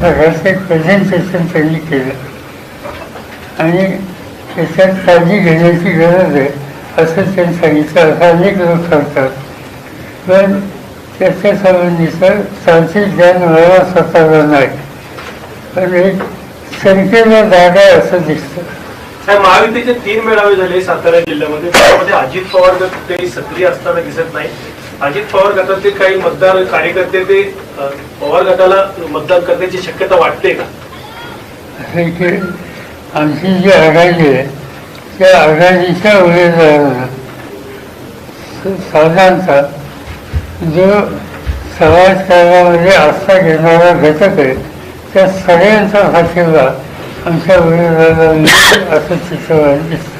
प्रकारचं एक प्रेझेंटेशन त्यांनी केलं. आणि त्याच्यात काळजी घेण्याची गरज आहे असं त्यांनी सांगितलं. असं अनेक लोक सांगतात. पण त्याच्या संबंधीचं तांत्रिक ज्ञान मला स्वतःला नाही. पण एक संख्येला जागा आहे असं दिसतं. साहेब महायुतीचे तीन मेळावे झाले सातारा जिल्ह्यामध्ये. त्यामध्ये अजित पवार काही सक्रिय असताना दिसत नाही अजित पवार गटाचे काही मतदार कार्यकर्ते ते पवार गटाला मतदान करण्याची शक्यता वाटते का? की आमची जी आघाडी आहे त्या आघाडीच्या उमेदवारांना साधारणतः जो समाजकारणामध्ये आस्था घेणारा घटक आहे त्या सगळ्यांचा पाठिंबा आमच्या उमेदवारांना असं चित्रपट दिसतं.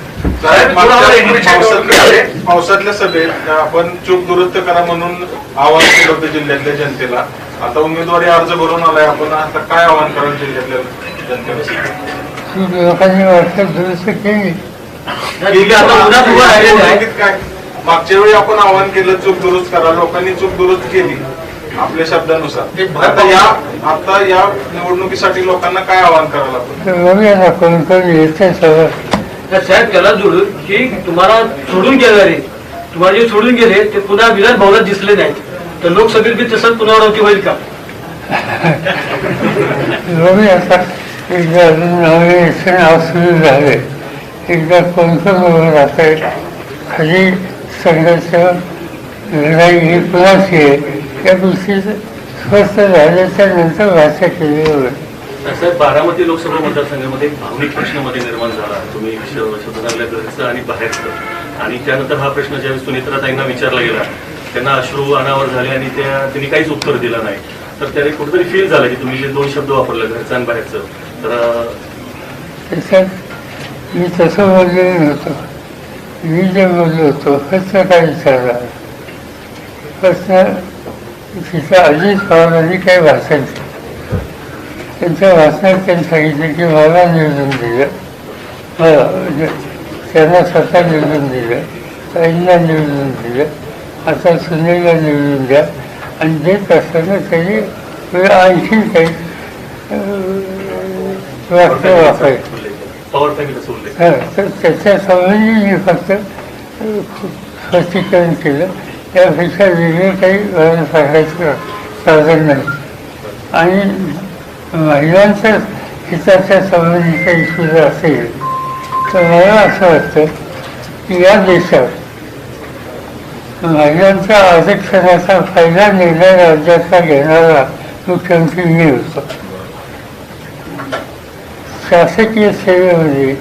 पावसातल्या पावसातल्या सभेत आपण चूक दुरुस्त करा म्हणून आवाहन केलं होतं जिल्ह्यातल्या जनतेला. आता उमेदवारी अर्ज भरून आलाय आपण आता काय आवाहन कराल जिल्ह्यातल्या जनतेला. काय? मागच्या वेळी आपण आवाहन केलं चूक दुरुस्त करा. लोकांनी चूक दुरुस्त केली आपल्या शब्दानुसार. आता या आता या निवडणुकीसाठी लोकांना काय आवाहन कराल आपण? तर साहेब त्याला जोडून की तुम्हाला सोडून गेणारे तुम्हाला जे सोडून गेले ते पुन्हा विधान भवनात दिसले नाहीत. तर लोकसभेत बी तसंच पुनरावृत्ती होईल का? नवीन एकदा अजून झाले. एकदा कोणतं कोण उभं खाली संघर्ष लढाई ही कुणाची आहे. या गोष्टी स्वस्त झाल्याच्यानंतर भाषा केली होती साहेब बारामती लोकसभा मतदारसंघामध्ये भावनिक प्रश्नामध्ये निर्माण झाला. तुम्ही श- घरचं आणि बाहेरचं. आणि त्यानंतर हा प्रश्न ज्यावेळेस सुनेत्राताईंना विचारला गेला त्यांना अश्रू अनावर झाले आणि त्या त्यांनी काहीच उत्तर दिलं नाही. तर त्याने कुठेतरी फील झालं की तुम्ही जे दोन शब्द वापरले घरचं आणि बाहेरचं तर मी तसं बोललेलो नव्हतो. मी जे बोललो होतो प्रश्न काय विचारला प्रश्न तिथं अजित पवारांनी काही भाषण केलं त्यांच्या वाचनात त्यांनी सांगितलं की मला निवडून दिलं मला त्यांना स्वतः निवडून दिलं ताईंना निवडून दिलं आता सुनीलला निवडून द्या आणि देत असताना त्यांनी आणखी काही वाक्य वापरायचं तर त्याच्या संबंधी मी फक्त स्पष्टीकरण केलं त्यापेक्षा वेगळे काही सांगायचं साधन नाही आणि महिलांच्या हिताच्या संबंधीचा इश्यू जर असेल तर मला असं वाटतं की या देशात महिलांच्या आरक्षणाचा पहिला निर्णय राज्याचा घेणारा मुख्यमंत्री मी होतो. शासकीय सेवेमध्ये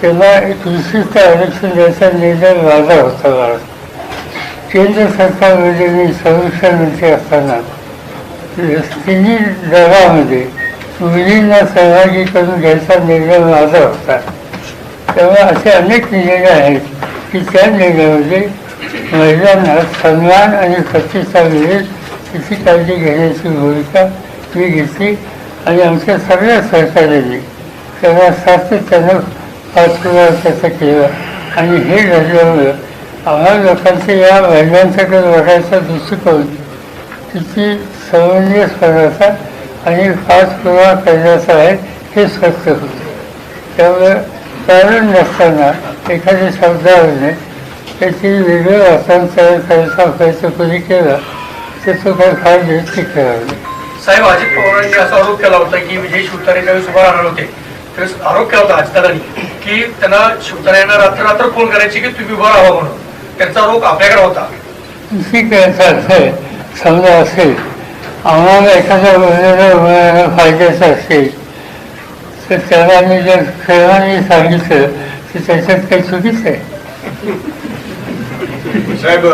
त्याला एक विशिष्ट आरक्षण द्यायचा निर्णय माझा होता. केंद्र सरकारमध्ये मी संरक्षण मंत्री असताना तिन्ही जगामध्ये मुलींना सहभागी करून घ्यायचा निर्णय माझा होता. तेव्हा असे अनेक निर्णय आहेत की त्या निर्णयामध्ये महिलांना सन्मान आणि प्रतिष्ठा मिळेल तिची काळजी घेण्याची भूमिका मी घेतली आणि आमच्या सगळ्या सहकार्यांनी त्यांना सातत्यानं पाठपुरावा त्याचा केला. आणि हे घडल्यामुळं आम्हाला लोकांचं या महिलांच्याकडे बघायचा दृष्टिकोन किती समंजसपणाचा आणि पाठपुरावा करण्याचा आहे हे स्पष्ट होतं. त्यामुळं कारण नसताना एखाद्या शब्दावरने त्याची वेगळं वाचन तयार करायचा प्रयत्न कोणी केला तर तो काही फार व्यक्ती नाही साहेब अजित पवारांनी असा आरोप केला होता की विजय शिवतारे ज्यावेळेस उभा राहणार होते त्यावेळेस आरोप केला होता अजितदारांनी की त्यांना शिवतारेंना रात्र रात्र फोन करायची की तुम्ही उभा राहा म्हणून. त्यांचा आरोप आपल्याकडे होता. ठीक आहे समजा असेल आम्हाला एखाद्या मुलाला फायद्याचं असेल तर त्याला मी जर खेळाने सांगितलं तर त्याच्यात काही चुकीचं आहे साहेब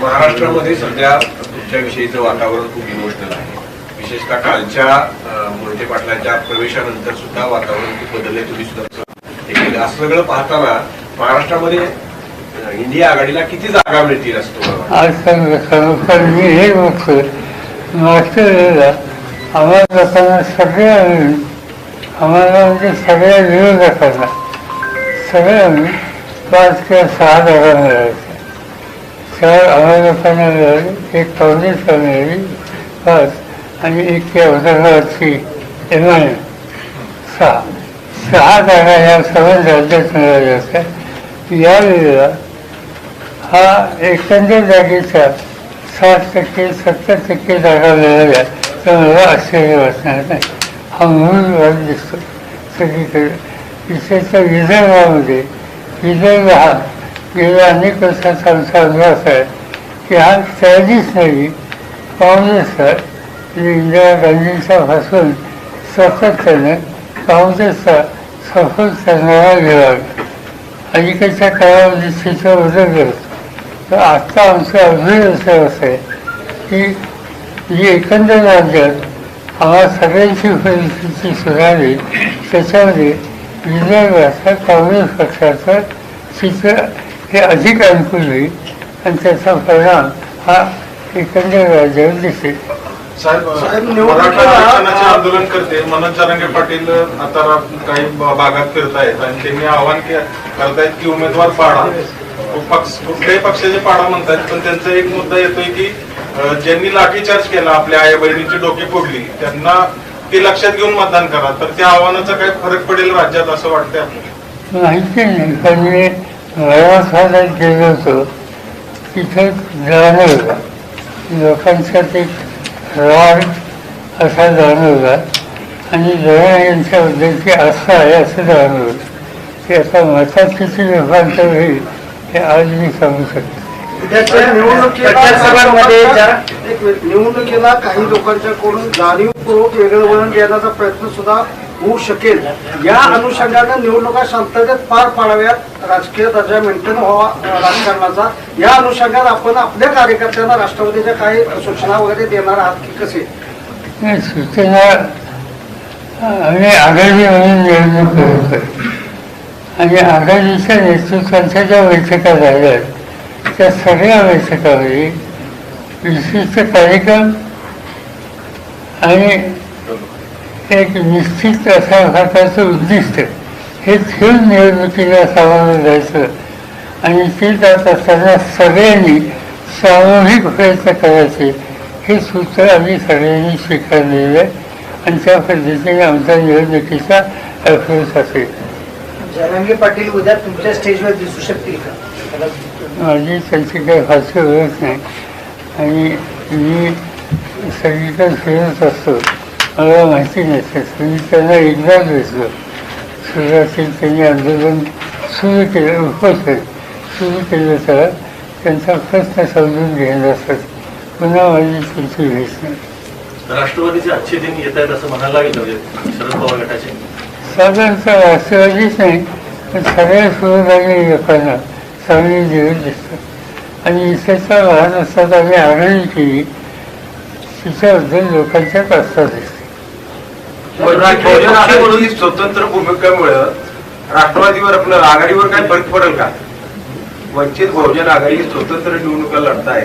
महाराष्ट्रामध्ये सध्या तुमच्याविषयीचं वातावरण खूप इमोशनल आहे विशेषतः कालच्या मोहिते पाटलांच्या प्रवेशानंतर सुद्धा वातावरण खूप बदलले तुम्ही सुद्धा. असं सगळं पाहताना महाराष्ट्रामध्ये इंडिया आघाडीला किती जागा मिळतील असं तुम्हाला वाटतं? आज मी हे बघतो मागच्या वेळेला आम्हाला लोकांना सगळ्या मिळून आम्हाला म्हणजे सगळ्या विरोधकांना सगळ्या मिळून पाच किंवा सहा जागा मिळायच्या. चार आम्हाला लोकांना मिळाली एक काँग्रेसला मिळाली पाच आणि एक औरंगाबादची एम आय सहा. सहा जागा या सर्व राज्यात मिळाल्या होत्या. यावेळेला हा एकंदर जागेचा साठ टक्के सत्तर टक्के जागा मिळाल्या तर मला आश्चर्य वाटणार नाही. हा म्हणून भाग दिसतो सगळीकडे. विशेषतः विदर्भामध्ये. विदर्भ हा गेल्या अनेक वर्षाचा आमचा अभ्यास आहे की हा त्याआधीच नाही. काँग्रेसचा म्हणजे इंदिरा गांधींच्या भासून सातत्यानं काँग्रेसचा सफल करणारा विभाग. अलीकडच्या काळामध्ये चित्र बदल करतो तर आत्ता आमचं अभिनय असं असं आहे की जी एकंदर राज्यात आम्हाला सगळ्यांची परिस्थिती सुधारली त्याच्यामध्ये विदर्भाचा काँग्रेस पक्षाचं चित्र हे अधिक अनुकूल होईल आणि त्याचा परिणाम हा एकंदर राज्यावर दिसेल. आंदोलन करते. मनोज जरांगे पाटील आता काही भागात फिरतायत आणि त्यांनी आव्हान के- करतायत की उमेदवार पाडा. पक्ष कुठल्याही पक्षाचे पाडा म्हणतात पण त्यांचा एक मुद्दा येतोय की ज्यांनी लाठीचार्ज केला आपल्या आई बहिणीची डोकी फोडली त्यांना ते लक्षात घेऊन मतदान करा. तर त्या आव्हानाचा काही फरक पडेल राज्यात असं वाटतंय आपल्याला. माहिती नाही पण मी मराठवाड्यात गेलो होतो. तिथे जाणवलं. लोकांच्यात एक राग असा जाणवला. आणि जरा यांच्याबद्दलची आस्था आहे असं जाणवलं. की आता मतात किती रूपांतर होईल. हे आज मी सांगू शकतो निवडणुकीला ज्या- काही लोकांच्याकडून जाणीवपूर्वक वेगळं वळण देण्याचा प्रयत्न सुद्धा होऊ शकेल. या अनुषंगानं निवडणुका शांततेत पार पाडाव्यात. राजकीय दर्जा मेंटेन व्हावा अं, राजकारणाचा. या अनुषंगात आपण आपल्या कार्यकर्त्यांना राष्ट्रवादीच्या काही सूचना वगैरे देणार आहात की कसे? नाही, सूचना आम्ही आघाडी म्हणून निवडणूक आणि आघाडीच्या नेतृत्वांच्या ज्या बैठका झाल्या. त्या सगळ्या बैठकामध्ये विशिष्ट कार्यक्रम आणि एक निश्चित अशा प्रकारचं उद्दिष्ट हे ठेवून निवडणुकीला सामोरं जायचं. आणि ते जात असताना सगळ्यांनी सामूहिक प्रयत्न करायचे. हे सूत्र आम्ही सगळ्यांनी स्वीकारलेलं आहे. आणि त्या पद्धतीने आमच्या निवडणुकीचा अप्रोच असेल. जरांगे पाटील उद्या तुमच्या स्टेजवर दिसू शकतील का? माझी त्यांची काही फारशी ओळख नाही. आणि मी सगळीकडे फिरत असतो. मला माहिती नसते. मी त्यांना एकदा भेटलो सुरुवातीला त्यांनी आंदोलन सुरू केलं उपोषण सुरू केलं तर त्यांचा प्रश्न समजून घेत असतात. पुन्हा माझी त्यांची भेट नाही. राष्ट्रवादीचे अच्छे दिन येत आहेत असं म्हणायला लागेल म्हणजे शरद पवार गटाचे. स्वातंत्र्य राष्ट्रवादीच नाही पण सगळ्या सुविधांनी लोकांना चांगली जीवन दिसतात आणि इथेचा लहान असताना आम्ही आघाडी केली तिच्याबद्दल लोकांच्या आस्था दिसते स्वतंत्र भूमिकेमुळे राष्ट्रवादीवर आपलं आघाडीवर काय फरक पडेल का? वंचित बहुजन आघाडी स्वतंत्र निवडणुका लढताय.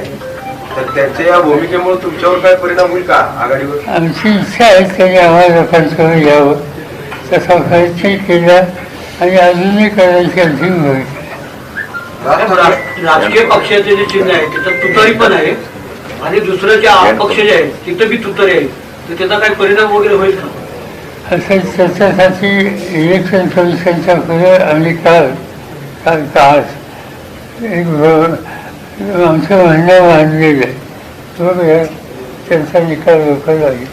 तर त्यांच्या या भूमिकेमुळे तुमच्यावर काय परिणाम होईल का आघाडीवर? आमची इच्छा आहे त्यांनी आम्हाला लोकांसमोर यावं. त्याचा प्रयत्न केला आणि अजूनही करायची अधिक भूमिका राजकीय पक्षाचे जे चिन्ह आहे तिथं तुतळी पण आहे. आणि दुसरं जे पक्ष जे आहे तिथं बी तुतळी आहे तर त्याचा काही परिणाम वगैरे होईल का? असं त्याच्यासाठी इलेक्शन कमिशनच्या पुढे आम्ही काल काल तास एक आमचं म्हणणं मांडलेलं आहे बघूया त्यांचा निकाल लोक लागेल.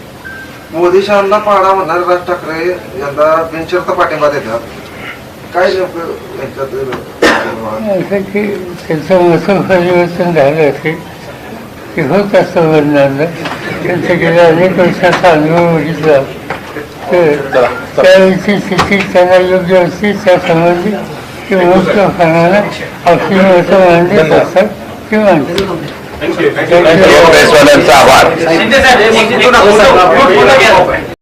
मोदी शहांना पाहणा म्हणणारे राज ठाकरे यांना बिनशर्त पाठिंबा देतात. काय नेमकं असं की त्यांचं परिवर्तन झालं असेल की होत बदलांना त्यांचं गेल्या अनेक वर्षाचा अनुभव बघितला. तर त्यावेळीची स्थिती त्यांना योग्य असते त्या संबंधी ते मोठ्यापणानं आपली मतं मांडत असतात ते मांडतात थँक्यू Thank you. शिंदे साहेब हे मोदी-